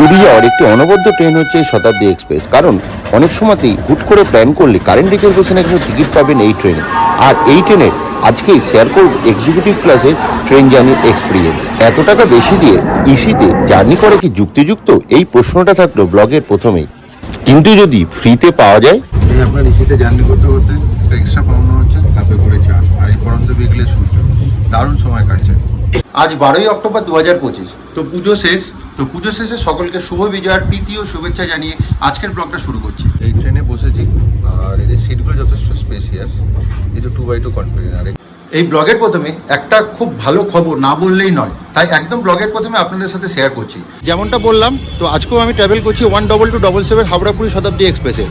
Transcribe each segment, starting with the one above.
পুরী যাওয়ার একটি অনবদ্য ট্রেন হচ্ছে এই শতাব্দী এক্সপ্রেস। কারণ অনেক সময়তেই হুট করে প্ল্যান করলে কারেন্ট রিজার্ভেশনে কিন্তু টিকিট পাবেন এই ট্রেনে। আর এই ট্রেনের আজকেই শেয়ার করব এক্সিকিউটিভ ক্লাসের ট্রেন জার্নির এক্সপিরিয়েন্স এত টাকা বেশি দিয়ে ইসিতে জার্নি করে কি যুক্তিযুক্ত? এই প্রশ্নটা থাকল ব্লগের প্রথমেই। কিন্তু যদি ফ্রিতে পাওয়া যায়? আপনার ইসিতে জার্নি করতে করতে এক্সট্রা পাওনা হচ্ছে কাপে করে চা আর এই পরন্ত বিকেলে সূর্য। দারুণ সময় কাটছে। আজ বারোই অক্টোবর দু হাজার পঁচিশ। তো পুজো শেষ তো পুজো শেষে সকলকে শুভ বিজয়ার প্রীতি ও শুভেচ্ছা জানিয়ে আজকের ব্লগটা শুরু করছি। এই ট্রেনে বসেছি আর এদের সিটগুলো যথেষ্ট স্পেসিয়াস এটা টু বাই টু কনফিডেন্স আর এই ব্লগের প্রথমে একটা খুব ভালো খবর না বললেই নয় তাই একদম ব্লগের প্রথমে আপনাদের সাথে শেয়ার করছি। যেমনটা বললাম তো আজকেও আমি ট্রাভেল করছি one double two double seven Howrah Puri Shatabdi এক্সপ্রেসে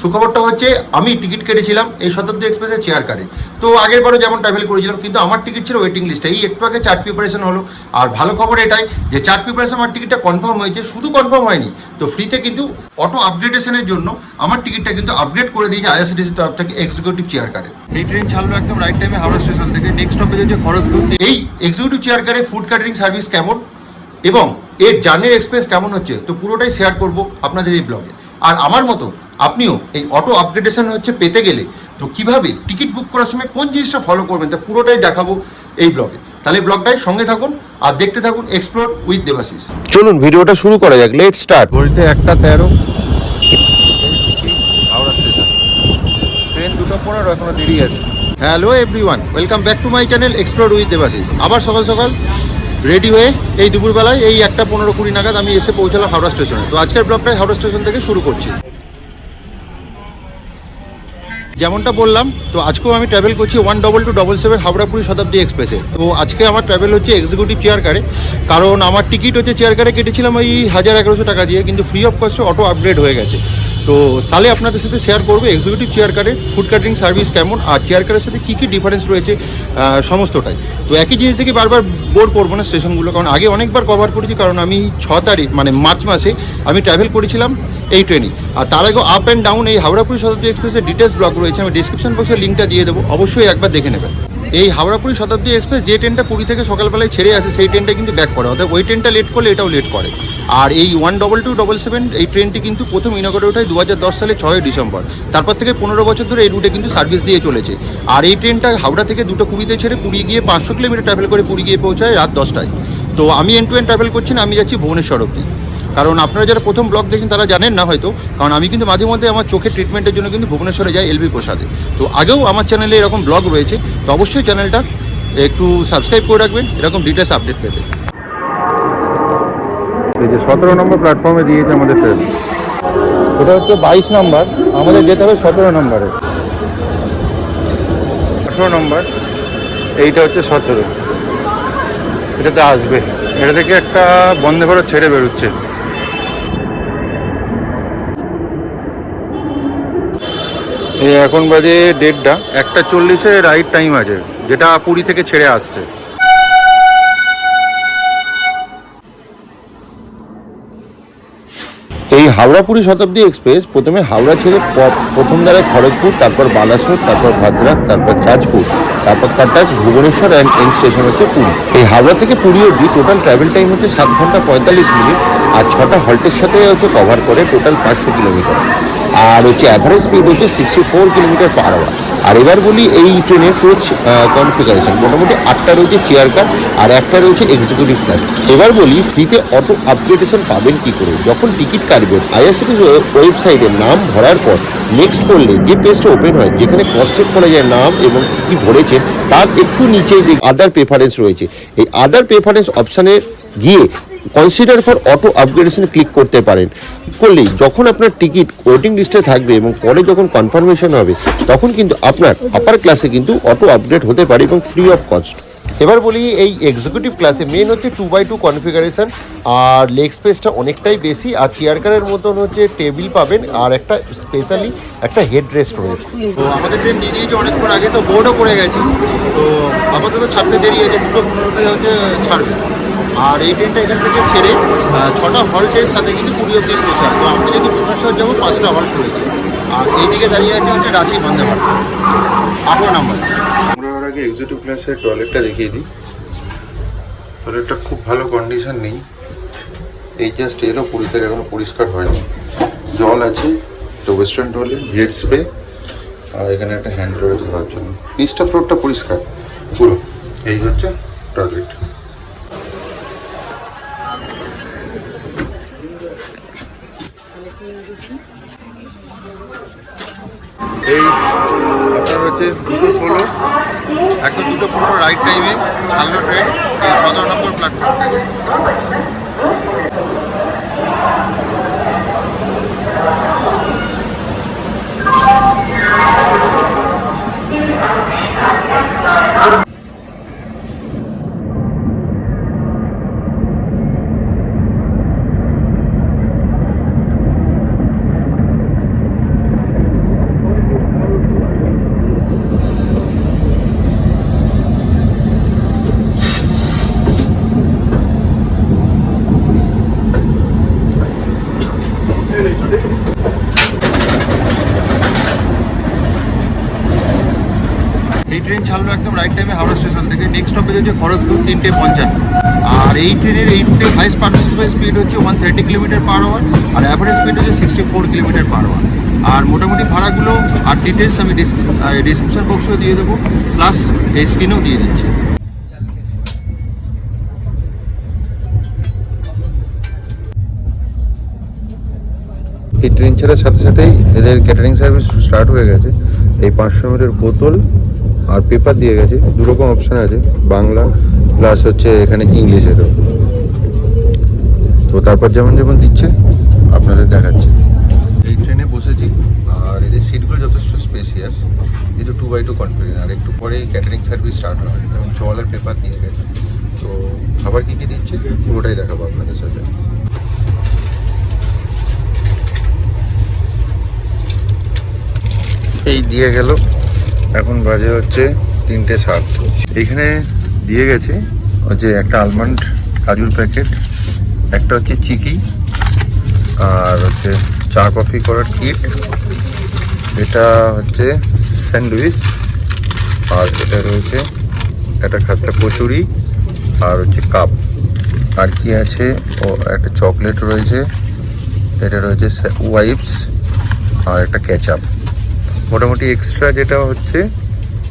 সুখবরটা হচ্ছে আমি টিকিট কেটেছিলাম এই শতাব্দী এক্সপ্রেসের চেয়ার কারে তো আগের বারও যেমন ট্রাভেল করেছিলাম কিন্তু আমার টিকিট ছিল ওয়েটিং লিস্টে এই একটু আগে চার্ট প্রিপারেশন হলো। আর ভালো খবর এটাই যে চার্ট প্রিপারেশন আমার টিকিটটা কনফার্ম হয়েছে শুধু কনফার্ম হয়নি। তো ফ্রিতে কিন্তু অটো আপগ্রেডেশনের জন্য আমার টিকিটটা কিন্তু আপগ্রেড করে দিয়েছে আইআরসিটিসি তরফ থেকে এক্সিকিউটিভ চেয়ার কারে এই ট্রেন ছাড়লো একদম রাইট টাইমে হাওড়া স্টেশন থেকে। নেক্সট স্টপেজ হচ্ছে খড়গপুর। এই এক্সিকিউটিভ চেয়ার কারে ফুড ক্যাটারিং সার্ভিস কেমন? এবং এর জার্নির এক্সপিরিয়েন্স কেমন হচ্ছে? তো পুরোটাই শেয়ার করব আপনাদের এই ব্লগে আর আমার মতো আপনিও এই অটো আপগ্রেডেশন হচ্ছে পেতে গেলে তো কীভাবে টিকিট বুক করার সময় কোন জিনিসটা ফলো করবেন? তা পুরোটাই দেখাবো এই ব্লগে তাহলে ব্লগটাই সঙ্গে থাকুন আর দেখতে থাকুন এক্সপ্লোর উইথ দেবাশিস চলুন ভিডিওটা শুরু করা যাক। লেট স্টার্ট বলতে একটা তেরো। হাওড়া স্টেশন ট্রেন দুটো পনেরো এখনও দেরি আছে। Hello everyone welcome back to my channel explore with Debashis আবার সকাল সকাল রেডি হয়ে এই দুপুরবেলায় এই একটা পনেরো কুড়ি নাগাদ আমি এসে পৌঁছালাম হাওড়া স্টেশনে। তো আজকের ব্লগটাই হাওড়া স্টেশন থেকে শুরু করছি। যেমনটা বললাম, তো আজকেও আমি ট্রাভেল করছি one double two double seven Howrah Puri Shatabdi এক্সপ্রেসে তো আজকে আমার ট্রাভেল হচ্ছে এক্সিকিউটিভ চেয়ার কারে কারণ আমার টিকিট হচ্ছে চেয়ার কারে কেটেছিলাম ওই হাজার এগারোশো টাকা দিয়ে, কিন্তু ফ্রি অফ কস্টে অটো আপগ্রেড হয়ে গেছে। তো তাহলে আপনাদের সাথে শেয়ার করব এক্সিকিউটিভ চেয়ার কারের ফুড ক্যাটারিং সার্ভিস কেমন, আর চেয়ার কারের সাথে কী কী ডিফারেন্স রয়েছে সমস্তটাই। তো একই জিনিস থেকে বারবার বোর করব না স্টেশনগুলো কারণ আগে অনেকবার কভার করেছি, কারণ আমি ছ তারিখ মানে মার্চ মাসে আমি ট্রাভেল করেছিলাম এই ট্রেনই। আর তার আগে আপ অ্যান্ড ডাউন এই হাওড়াপুরি শতাব্দী এক্সপ্রেসের ডিটেলস ব্লগ রয়েছে, আমি ডিসক্রিপশন বক্সে লিঙ্কটা দিয়ে দেবো, অবশ্যই একবার দেখে নেবেন। এই হাওড়াপুরি শতাব্দী এক্সপ্রেস যে ট্রেনটা পুরী থেকে সকালবেলায় ছেড়ে আসে, সেই ট্রেনটা কিন্তু ব্যাক করে। অর্থাৎ ওই ট্রেনটা লেট করলে এটাও লেট করে। আর এই one double two double seven এই ট্রেনটি কিন্তু প্রথম ইনগরে ওঠায় দু হাজার দশ সালে ছয় ডিসেম্বর। তারপর থেকে পনেরো বছর ধরে এই রুটে কিন্তু সার্ভিস দিয়ে চলেছে। আর এই ট্রেনটা হাওড়া থেকে দুটো কুড়িতে ছেড়ে পুরী গিয়ে পাঁচশো কিলোমিটার ট্রাভেল করে পুরী গিয়ে পৌঁছায় রাত দশটায়। তো আমি এন টু এন ট্রাভেল করছি না, আমি যাচ্ছি ভুবনেশ্বর অব্দি কারণ আপনারা যারা প্রথম ব্লগ দেখেন তারা জানেন না হয়তো কারণ আমি কিন্তু মাঝে মধ্যে আমার চোখের ট্রিটমেন্টের জন্য কিন্তু ভুবনেশ্বরে যাই এলবি প্রসাদে। তো আগেও আমার চ্যানেলে এরকম ব্লগ রয়েছে তো অবশ্যই চ্যানেলটা একটু সাবস্ক্রাইব করে রাখবেন এরকম ডিটেলস আপডেট পেতে। এই যে সতেরো নম্বর প্ল্যাটফর্মে দিয়েছে আমাদের ট্রেন ওটা হচ্ছে বাইশ নম্বর আমাদের যেতে হবে সতেরো নম্বরে। আঠেরো নম্বর। এইটা হচ্ছে সতেরো। এটাতে আসবে। এটা থেকে একটা বন্দে ভারত ছেড়ে বেরোচ্ছে। এখন বাজে ডেটটা একটা চল্লিশে রাইট টাইম আছে, যেটা পুরী থেকে ছেড়ে আসছে। এই হাওড়াপুরি শতাব্দী এক্সপ্রেস প্রথমে হাওড়া ছেড়ে প্রথম দাঁড়ায় খড়গপুর, তারপর বালাসোর, তারপর ভাদ্রাক, তারপর চাঁচপুর তারপর Cuttack Bhubaneswar and end station হচ্ছে পুরী। এই হাওড়া থেকে পুরী অবধি টোটাল ট্রাভেল টাইম হচ্ছে সাত ঘণ্টা পঁয়তাল্লিশ মিনিট আর ছটা হল্টের সাথে হচ্ছে কভার করে টোটাল পাঁচশো কিলোমিটার আর হচ্ছে অ্যাভারেজ স্পিড হচ্ছে sixty four kilometre per hour আর এবার বলি এই ট্রেনের কোচ কনফিগারেশন মোটামুটি আটটা রয়েছে চেয়ার কার আর একটা রয়েছে এক্সিকিউটিভ ক্লাস এবার বলি ফ্রিতে অটো আপগ্রেডেশন পাবেন কি করে? যখন টিকিট কাটবেন আইআরসিটি ওয়েবসাইটে নাম ভরার পর নেক্সট করলে যে পেজটা ওপেন হয়, যেখানে ক্রস করা যায় নাম এবং কী ভরেছেন, তার একটু নিচে যে আদার প্রেফারেন্স রয়েছে। এই আদার প্রেফারেন্স অপশানে গিয়ে কনসিডার ফর অটো আপগ্রেডেশনে ক্লিক করতে পারেন। করলেই যখন আপনার টিকিট ওয়েটিং লিস্টে থাকবে এবং পরে যখন কনফার্মেশন হবে, তখন কিন্তু আপনার আপার ক্লাসে কিন্তু অটো আপগ্রেড হতে পারে এবং ফ্রি অফ কস্ট এবার বলি, এই এক্সিকিউটিভ ক্লাসে মেন হচ্ছে টু বাই টু কনফিগারেশন আর লেগ স্পেসটা অনেকটাই বেশি, আর চেয়ার কারের মতন হচ্ছে টেবিল পাবেন, আর একটা স্পেশালি একটা হেড রেস্ট রয়েছে। তো আমাদের ট্রেন দিয়ে দিয়েছে অনেকক্ষণ আগে, তো বোর্ডও করে গেছে। তো আপাতত ছাড়তে দেরি আছে, দুটো হচ্ছে ছাড়বে। আর এই ট্রেনটা এখান থেকে ছেড়ে ছটা হল্টের সাথে কিন্তু কুড়ি অব্দি পৌঁছায় তো আমরা যদি ভুবনেশ্বর যাব, পাঁচটা হল্ট রয়েছে আর এইদিকে দাঁড়িয়ে আছে হচ্ছে রাঁচি বন্দে ভারত আঠারো নাম্বার। আমরা আগে এক্সিকিউটিভ ক্লাসের টয়লেটটা দেখিয়ে দিই। টয়লেটটা খুব ভালো কন্ডিশন নেই। এই জাস্ট এলো পুরী থেকে এখনও পরিষ্কার হয়নি। জল আছে তো ওয়েস্টার্ন টয়লেট জেট স্প্রে আর এখানে একটা হ্যান্ড রয়েছে ধোয়ার জন্য। নিচটা ফ্লোরটা পরিষ্কার। পুরো, এই হচ্ছে টয়লেট এই, আপনার হচ্ছে দুটো ষোলো একদম দুটো পনেরো রাইট টাইমে ছাড়লো ট্রেন এই সতেরো নম্বর প্ল্যাটফর্ম রাইট টাইমে হাওড়া স্টেশন থেকে নেক্সট স্টপেজ হচ্ছে খড়গপুর, তিনটে পঞ্চান্ন। আর এই ট্রেনের এই রুটে হাইস্ট পার্টিসিপেট স্পিড হচ্ছে one thirty kilometre per hour আর অ্যাভারেজ স্পিড হচ্ছে sixty four kilometre per hour আর মোটামুটি ভাড়াগুলো আর ডিটেলস আমি ডিসক্রিপশন বক্সেও দিয়ে দেবো প্লাস এই স্ক্রিনেও দিয়ে দিচ্ছি। এই ট্রেন ছাড়ার সাথে সাথেই এদের ক্যাটারিং সার্ভিস স্টার্ট হয়ে গেছে। এই পাঁচশো মিটার বোতল আর পেপার দিয়ে গেছে দু রকম অপশান আছে, বাংলা প্লাস হচ্ছে এখানে ইংলিশেরও। তো তারপর যেমন যেমন দিচ্ছে, আপনাদের দেখাচ্ছে। এই ট্রেনে বসেছি, আর এদের সিটগুলো যথেষ্ট স্পেসিয়াস এটা টু বাই টু কনফিডেন্স আর একটু পরেই ক্যাটারিং সার্ভিস স্টার্ট হবে এবং জল আর পেপার দিয়ে গেছে। তো খাবার কী কী দিচ্ছে, পুরোটাই দেখাবো আপনাদের সাথে। এই দিয়ে গেল এখন বাজে হচ্ছে তিনটে সাত। এখানে দিয়ে গেছে হচ্ছে একটা আলমন্ড কাজুর প্যাকেট একটা হচ্ছে চিকি, আর হচ্ছে চা কফি করার কিট এটা হচ্ছে স্যান্ডউইচ আর এটা রয়েছে একটা খাতা কচুরি আর হচ্ছে কাপ আর কি আছে? ও, একটা চকলেট রয়েছে, এটা রয়েছে ওয়াইপস আর একটা ক্যাচআপ মোটামুটি এক্সট্রা যেটা হচ্ছে,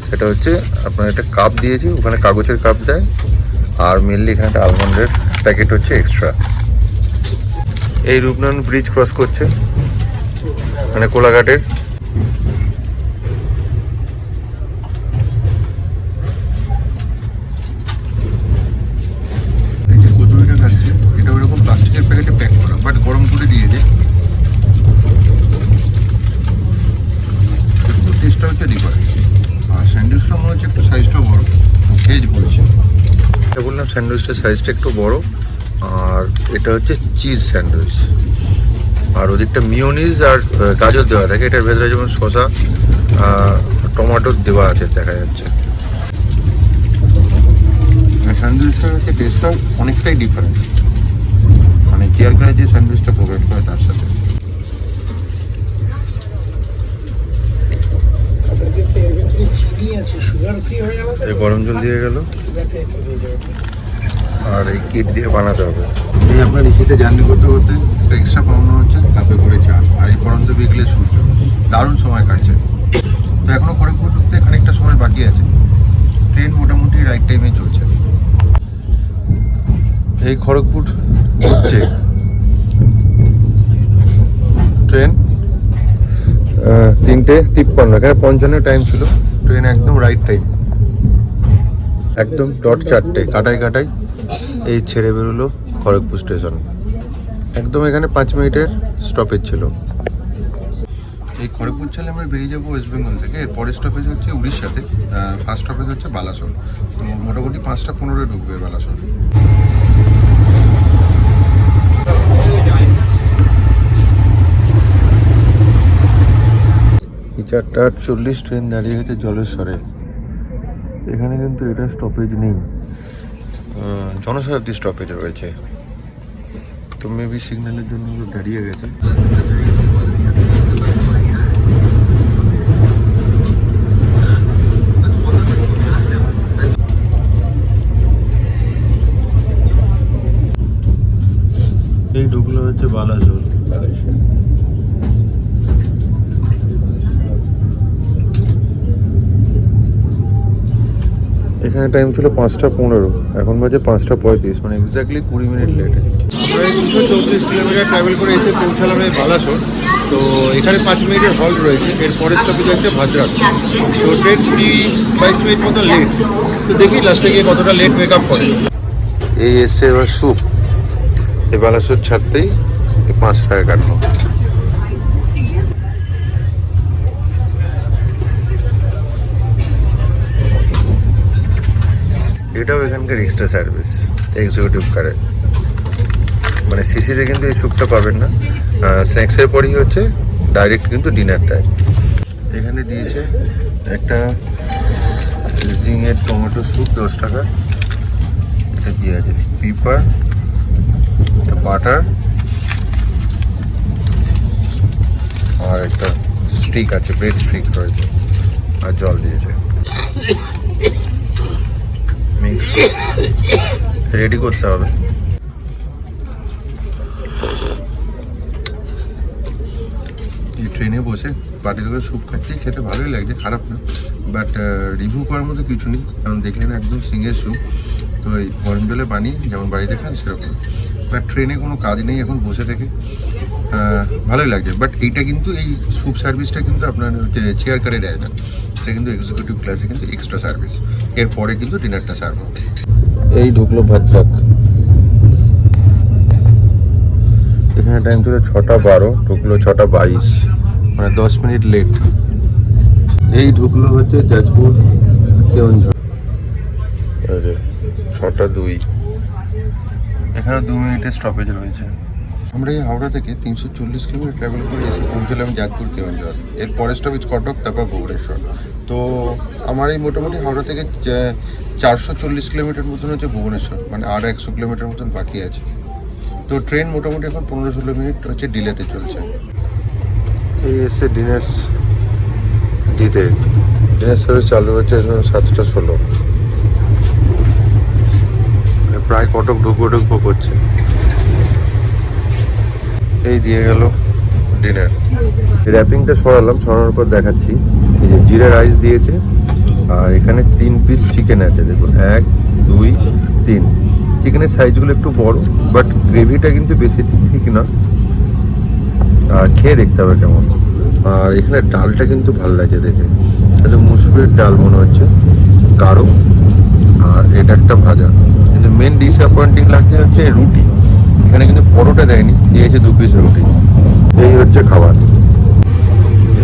সেটা হচ্ছে আপনার একটা কাপ দিয়েছি, ওখানে কাগজের কাপ দেয়, আর মেনলি এখানে একটা আলমন্ডের প্যাকেট হচ্ছে এক্সট্রা এই রূপনারায়ণ ব্রিজ ক্রস করছে মানে কোলাঘাটের এই যে কচুরিটা খাচ্ছে এটা ওরকম প্লাস্টিকের প্যাকেটে প্যাক করা বাট গরম করে দিয়েছে একটু টেস্টটা হচ্ছে ডিফারেন্ট আর স্যান্ডউইচটা মনে হচ্ছে একটু সাইজটা বড় ভেজ বলছে বললাম স্যান্ডউইচটার সাইজটা একটু বড় আর এটা হচ্ছে চিজ স্যান্ডউইচ। আর ওদিকটা মিওনিজ আর গাজর দেওয়া থাকে এটার ভেতরে যেমন শসা টমেটো দেওয়া আছে দেখা যাচ্ছে। স্যান্ডউইচটার হচ্ছে টেস্টটা অনেকটাই ডিফারেন্ট মানে চেয়ার করে যে স্যান্ডউইচটা প্রোভাইড করে তার সাথে। হয়ে গরম জল দিয়ে গেল সুগার ফ্রি হয়ে যাবে আর এই কিট দিয়ে বানাতে হবে। এই আপনার রিসিতে জার্নি করতে করতে এক্সট্রা পাওনা হচ্ছে কাপে করে চা আর এই পরন্ত বিকেলে সূর্য। দারুণ সময় কাটছে। তো এখনও খড়গপুর ঢুকতে খানিকটা সময় বাকি আছে। ট্রেন মোটামুটি রাইট টাইমে চলছে। এই খড়গপুর ঢুকছে। ট্রেন তিনটে তিপ্পান্ন এখানে পঞ্চান্ন টাইম ছিল। ট্রেন একদম রাইট টাইম একদম ডট চারটে কাটাই কাটাই এই ছেড়ে বেরোলো খড়গপুর স্টেশন। একদম এখানে পাঁচ মিনিটের স্টপেজ ছিল। এই খড়গপুর ছালে আমরা বেরিয়ে যাব ওয়েস্ট বেঙ্গল থেকে। এর পরের স্টপেজ হচ্ছে উড়িষ্যাতে। ফার্স্ট স্টপেজ হচ্ছে বালাসোর। তো মোটামুটি পাঁচটা পনেরোয় ঢুকবে বালাসোর। এই চারটা আটচল্লিশ ট্রেন দাঁড়িয়ে গেছে জলেশ্বরে। এখানে কিন্তু এটা স্টপেজ নেই। জনশতাব্দী স্টপেজ রয়েছে। তো মেবি সিগন্যালের জন্য দাঁড়িয়ে গেছে। এই ঢুকলো হচ্ছে বালাসোর এখানে টাইম ছিল পাঁচটা পনেরো এখন বাজে পাঁচটা পঁয়ত্রিশ মানে এক্স্যাক্টলি কুড়ি মিনিট লেট আমরা দুশো চৌত্রিশ কিলোমিটার ট্রাভেল করে এসে পৌঁছালাম এই বালাসোর। তো এখানে পাঁচ মিনিটের হল্ট রয়েছে এর পরের স্টপেজ হচ্ছে ভাদ্রাক। তো ট্রেন কুড়ি বাইশ মিনিট মতো লেট তো দেখি লাস্টে গিয়ে কতটা লেট মেক আপ করে। এই এসছে এবার স্যুপ এই বালাসোর ছাড়তেই এই পাঁচ টাকা কাটলো। এটাও এখানকার এক্সট্রা সার্ভিস এক্সিকিউটিভ কারে মানে সিসিতে কিন্তু এই স্যুপটা পাবেন না। স্ন্যাক্সের পরেই হচ্ছে ডাইরেক্ট কিন্তু ডিনার টাইম এখানে দিয়েছে একটা জিঙের টমেটো স্যুপ দশ টাকা। এটা দিয়ে আছে? পিপার একটা বাটার আর একটা স্টিক আছে ব্রেড স্টিক রয়েছে। আর জল দিয়েছে। রেডি করতে হবে। এই ট্রেনে বসে বাটি থেকে স্যুপ খাচ্ছি খেতে ভালোই লাগছে খারাপ না। বাট রিভিউ করার মতো কিছু নেই। কারণ দেখলেন একদম সিঙ্গের স্যুপ তো এই গরম জলে বানিয়ে যেমন বাড়িতে খান সেরকম। বাট ট্রেনে কোনো কাজ নেই এখন বসে থেকে। ভালোই লাগছে। বাট এইটা কিন্তু এই স্যুপ সার্ভিসটা কিন্তু আপনার হচ্ছে চেয়ার কারে দেয় না। এটা কিন্তু এক্সিকিউটিভ ক্লাসে কিন্তু এক্সট্রা সার্ভিস এরপরে কিন্তু ডিনারটা সার্ভ হবে। এই ঢুকলো ভদ্রক এখানে টাইম ছিল ছটা বারো ঢুকলো ছটা বাইশ। মানে দশ মিনিট লেট এই ঢুকলো হচ্ছে যাজপুর আরে ছটা দুই। এখানে দু মিনিটের স্টপেজ রয়েছে। আমরা এই হাওড়া থেকে তিনশো চল্লিশ কিলোমিটার ট্রাভেল করে এসে পৌঁছলাম যাজপুর কেওনঝড় এর পরের স্টপেজ কটক তারপর ভুবনেশ্বর। তো আমার এই মোটামুটি হাওড়া থেকে চারশো চল্লিশ কিলোমিটার মতন হচ্ছে ভুবনেশ্বর মানে আর একশো কিলোমিটার মতন বাকি আছে। তো ট্রেন মোটামুটি এখন পনেরো ষোলো মিনিট হচ্ছে ডিলেতে চলছে। এই এসে ডিনার দিতে। ডিনার সার্ভিস চালু হচ্ছে সাতটা ষোলো। কটক ঢুকবো ঢুকবো করছে। এই দিয়ে গেল ডিনার র্যাপিংটা সরালাম সরানোর পর দেখাচ্ছি। এই যে জিরা রাইস দিয়েছে আর এখানে তিন পিস চিকেন আছে দেখুন এক দুই তিন। চিকেনের সাইজগুলো একটু বড় বাট গ্রেভিটা কিন্তু বেশি ঠিক না। আর খেয়ে দেখতে হবে কেমন। আর এখানে ডালটা কিন্তু ভালো লাগছে দেখে। এটা মুসুরের ডাল মনে হচ্ছে গাঢ় আর এটা একটা ভাজা। মেন ডিসঅ্যাপয়েন্টিং লাগছে হচ্ছে রুটি। এখানে কিন্তু পরোটা দেয়নি দিয়েছে দু পিস রুটি। এই হচ্ছে খাবার।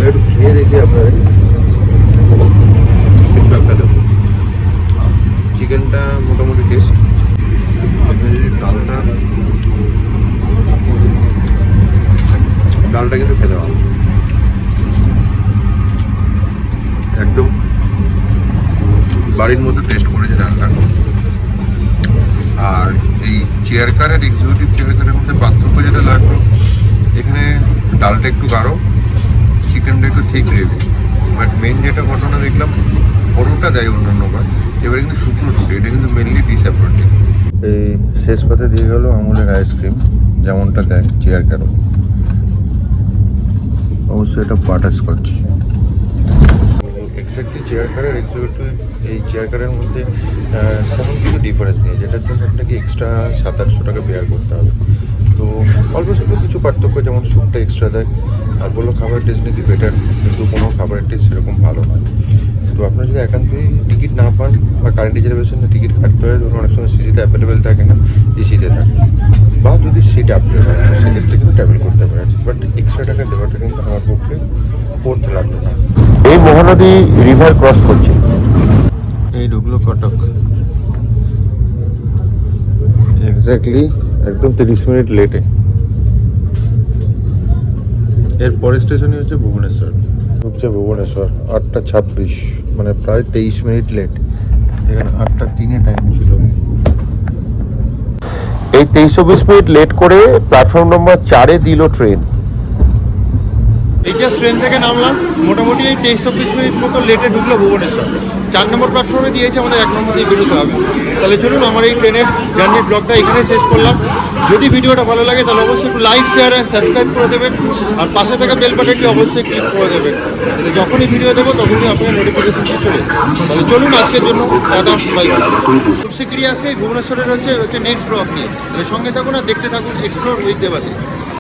একটু খেয়ে দেখি আপনাদের। চিকেনটা মোটামুটি টেস্ট ডালটা ডালটা কিন্তু খেতে ভালো। একদম বাড়ির মতো টেস্ট করেছে ডালটা আর এই চেয়ার কার আর এক্সিকিউটিভ চেয়ার কারের মধ্যে পার্থক্য যেটা লাগল, এখানে ডালটা একটু গাঢ় চিকেনটা একটু ঠিক গ্রেভি বাট মেন যেটা ঘটনা দেখলাম, পরোটা দেয় অন্যান্য বার এবারে কিন্তু শুকনো রুটি এটা কিন্তু মেনলি ডিসঅ্যাপয়েন্টিং এই শেষ পাতে দিয়ে গেল আমুলের আইসক্রিম যেমনটা দেয় চেয়ার কারও অবশ্যই এটা বাটার স্কচ এক্স্যাক্টলি চেয়ার কারের এক্সিকিউটিভ এই চেয়ার কারের মধ্যে সেমন কিছু ডিফারেন্স নেই, যেটার জন্য আপনাকে এক্সট্রা সাত আটশো টাকা বেয়ার করতে হবে। তো অল্প স্বল্প কিছু পার্থক্য, যেমন স্যুপটা এক্সট্রা দেয়, আর বলল খাবারের টেস্ট নাকি বেটার কিন্তু কোনো খাবারের টেস্ট সেরকম ভালো নয়। তো আপনারা যদি একান্তই টিকিট না পান, বা কারেন্ট রিজার্ভেশনে টিকিট কাটতে হয়, ধরুন অনেক সময় সিসিতে অ্যাভেলেবেল থাকে না এসিতে থাকে, বা যদি সিট আপডেট হয় সেক্ষেত্রে কিন্তু ট্রাভেল করতে পারেন বাট এক্সট্রা টাকা দেওয়াটা কিন্তু আমার পক্ষে পড়তে লাগল না। এই মহানদী রিভার ক্রস করছে। এই ঢুকলো কটক। এক্স্যাক্টলি একদম তিরিশ মিনিট লেটে এর পরের স্টেশনই হচ্ছে ভুবনেশ্বর। হচ্ছে ভুবনেশ্বর আটটা ছাব্বিশ মানে প্রায় তেইশ মিনিট লেট এখানে আটটা তিনে টাইম ছিল। এই তেইশ চব্বিশ মিনিট লেট করে প্ল্যাটফর্ম নম্বর চারে দিল ট্রেন জাস্ট ট্রেন থেকে নামলাম, মোটামুটি এই তেইশ চব্বিশ মিনিট মতো লেটে ঢুকলো ভুবনেশ্বর। চার নম্বর প্ল্যাটফর্মে দিয়েছে আমাদের, এক নম্বর দিয়ে বেরোতে হবে। তাহলে চলুন আমার এই ট্রেনের জার্নির ব্লগটা এখানে শেষ করলাম। যদি ভিডিওটা ভালো লাগে, তাহলে অবশ্যই একটু লাইক শেয়ার অ্যান্ড সাবস্ক্রাইব করে দেবেন। আর পাশে থাকা বেল বাটনটি অবশ্যই ক্লিক করে দেবেন। তাহলে যখনই ভিডিও দেবো, তখনই আপনার নোটিফিকেশন চলে। তাহলে চলুন আজকের জন্য টাটা বাই খুব শিগগিরই আসে, ভুবনেশ্বরের হচ্ছে হচ্ছে নেক্সট ব্লগ নিয়ে। তাহলে সঙ্গে থাকুন আর দেখতে থাকুন এক্সপ্লোর উইথ দেবাসী